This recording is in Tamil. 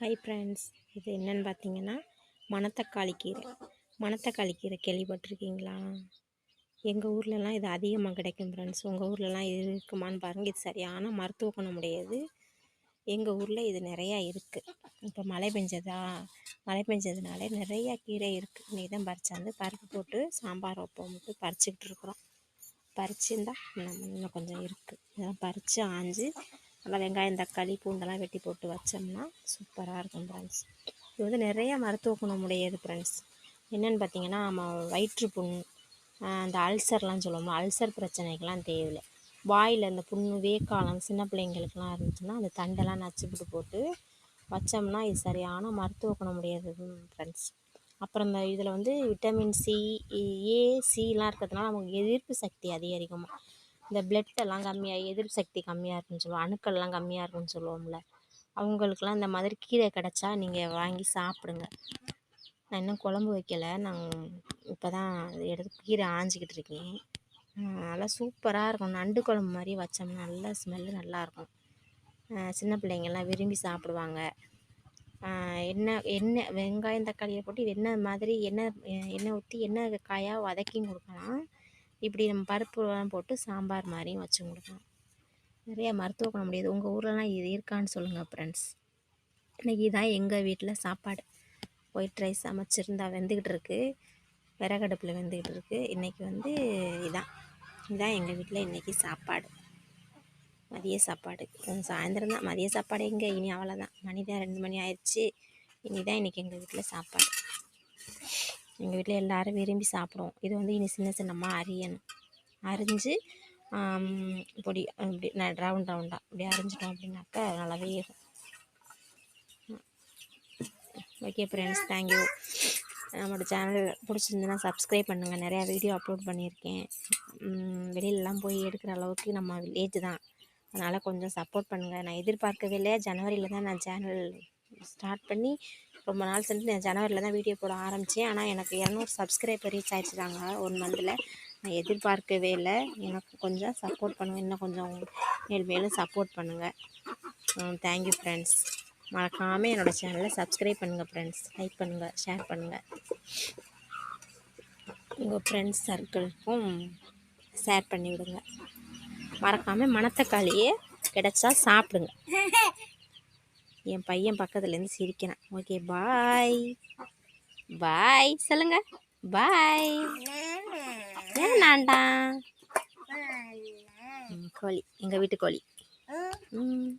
ஹை ஃப்ரெண்ட்ஸ் இது என்னென்னு பார்த்தீங்கன்னா மணத்தக்காளி கீரை. மணத்தக்காளி கீரை கேள்விப்பட்டிருக்கீங்களா? எங்கள் ஊர்லலாம் இது அதிகமாக கிடைக்கும் ஃப்ரெண்ட்ஸ் உங்கள் ஊர்லலாம் இது இருக்குமான்னு பாருங்கள் இது சரியான மருத்துவ குணம் முடியாது எங்கள் ஊரில் இது நிறையா இருக்குது இப்போ மழை பெஞ்சதா? மழை பெஞ்சதுனால நிறையா கீரை இருக்குது இன்றைக்கி தான் பறிச்சாந்து பருப்பு போட்டு சாம்பார் வைப்போம்ட்டு பறிச்சுக்கிட்டு இருக்கிறோம். பறிச்சுருந்தா இன்னும் கொஞ்சம் இருக்குது இதெல்லாம் பறித்து ஆஞ்சு நல்லா வெங்காயம் தக்காளி பூண்டெல்லாம் வெட்டி போட்டு வச்சோம்னா சூப்பராக இருக்கும் ஃப்ரெண்ட்ஸ் இது வந்து நிறைய மருத்துவ குணம் உடையது ஃப்ரெண்ட்ஸ் என்னென்னு பார்த்தீங்கன்னா நம்ம வயிற்று புண் அந்த அல்சர்லாம் சொல்லுவோம் அல்சர் பிரச்சனைக்கெலாம் தேவையில்லை. வாயில் அந்த புண்ணு வேக்காலம் சின்ன பிள்ளைங்களுக்கெலாம் இருந்துச்சுன்னா அந்த தண்டெல்லாம் நச்சுப்பிட்டு போட்டு வச்சோம்னா இது சரியான மருத்துவ குணமுடையது ஃப்ரெண்ட்ஸ் அப்புறம் இந்த இதில் வந்து விட்டமின் சி ஏ சிலாம் இருக்கிறதுனால நமக்கு எதிர்ப்பு சக்தி அதிகரிக்குமா இந்த பிளட்டெல்லாம் கம்மியாகி எதிர்ப்பு சக்தி கம்மியாக இருக்குன்னு சொல்லுவோம் அணுக்கள்லாம் கம்மியாக இருக்குன்னு சொல்லுவோம்ல. அவங்களுக்குலாம் இந்த மாதிரி கீரை கிடச்சா நீங்கள் வாங்கி சாப்பிடுங்க. நான் இன்னும் குழம்பு வைக்கலை. நான் இப்போ தான் எடுத்து கீரை ஆஞ்சிக்கிட்டு இருக்கேன். நல்லா சூப்பராக இருக்கும். நண்டு குழம்பு மாதிரி வச்சோம்னா நல்லா ஸ்மெல்லு நல்லாயிருக்கும் சின்ன பிள்ளைங்கள்லாம் விரும்பி சாப்பிடுவாங்க. எண்ணெய் எண்ணெய் வெங்காயம் தக்காளியை போட்டு எண்ணெய் மாதிரி எண்ணெய் எண்ணெய் ஊற்றி எண்ணெய் காயாக வதக்கியும் கொடுக்கலாம். இப்படி நம்ம பருப்புலாம் போட்டு சாம்பார் மாதிரியும் வச்சு கொடுக்கலாம். நிறையா மருத்துவ குணம் முடியாது உங்கள் ஊர்லலாம் இது இருக்கான்னு சொல்லுங்கள் ஃப்ரெண்ட்ஸ் இன்றைக்கி தான் எங்கள் வீட்டில் சாப்பாடு. ஒயிட் ரைஸ் சமைச்சிருந்தா வெந்துக்கிட்டு இருக்குது விறகடுப்பில் வெந்துக்கிட்டு இருக்குது இன்றைக்கி வந்து இதான். இதுதான் எங்கள் வீட்டில் இன்றைக்கி சாப்பாடு. மதிய சாப்பாடு. சாயந்தரம் தான். மதிய சாப்பாடு எங்கே? இனி அவ்வளோதான் மணி தான் ரெண்டு மணி ஆயிடுச்சு இனி தான் இன்றைக்கி எங்கள் வீட்டில் சாப்பாடு. எங்கள் வீட்டில் எல்லோரும் விரும்பி சாப்பிடுவோம். இது வந்து இனி சின்ன சின்னமாக அரியணும். அரிஞ்சு பொடி இப்படி ரவுண்ட் ரவுண்டாக இப்படி அரிஞ்சிட்டோம் அப்படின்னாக்கா நல்லாவே இருக்கும். ஓகே ஃப்ரெண்ட்ஸ் தேங்க்யூ நம்மளோட சேனல் பிடிச்சிருந்துன்னா சப்ஸ்கிரைப் பண்ணுங்கள் நிறையா வீடியோ அப்லோட் பண்ணியிருக்கேன். வெளியிலலாம் போய் எடுக்கிற அளவுக்கு நம்ம வில்லேஜ் தான். அதனால் கொஞ்சம் சப்போர்ட் பண்ணுங்கள் நான் எதிர்பார்க்கவே இல்லை ஜனவரியில் தான் நான் சேனல் ஸ்டார்ட் பண்ணி ரொம்ப நாள் சென்று நான் ஜனவரியில் தான் வீடியோ போட ஆரம்பித்தேன் ஆனால் எனக்கு இரநூறு சப்ஸ்கிரைபர் ரீச் ஆகிடுச்சிட்டாங்க ஒன் மந்தில் நான் எதிர்பார்க்கவே இல்லை. எனக்கு கொஞ்சம் சப்போர்ட் பண்ணுங்கள் இன்னும் கொஞ்சம் மேல் மேலும் சப்போர்ட் பண்ணுங்கள் தேங்க்யூ ஃப்ரெண்ட்ஸ் மறக்காமல் என்னோடய சேனலை சப்ஸ்கிரைப் பண்ணுங்கள் ஃப்ரெண்ட்ஸ் லைக் பண்ணுங்கள் ஷேர் பண்ணுங்கள் உங்கள் ஃப்ரெண்ட்ஸ் சர்க்கிளுக்கும் ஷேர் பண்ணிவிடுங்க. மறக்காமல் மணத்தக்காளியே கிடச்சா சாப்பிடுங்க. என் பையன் பக்கத்துலேருந்து சிரிக்கிறான். ஓகே பாய் பாய் சொல்லுங்க. பாய் ஏன்னாண்டா கோழி. எங்கள் வீட்டு கோழி. ம்.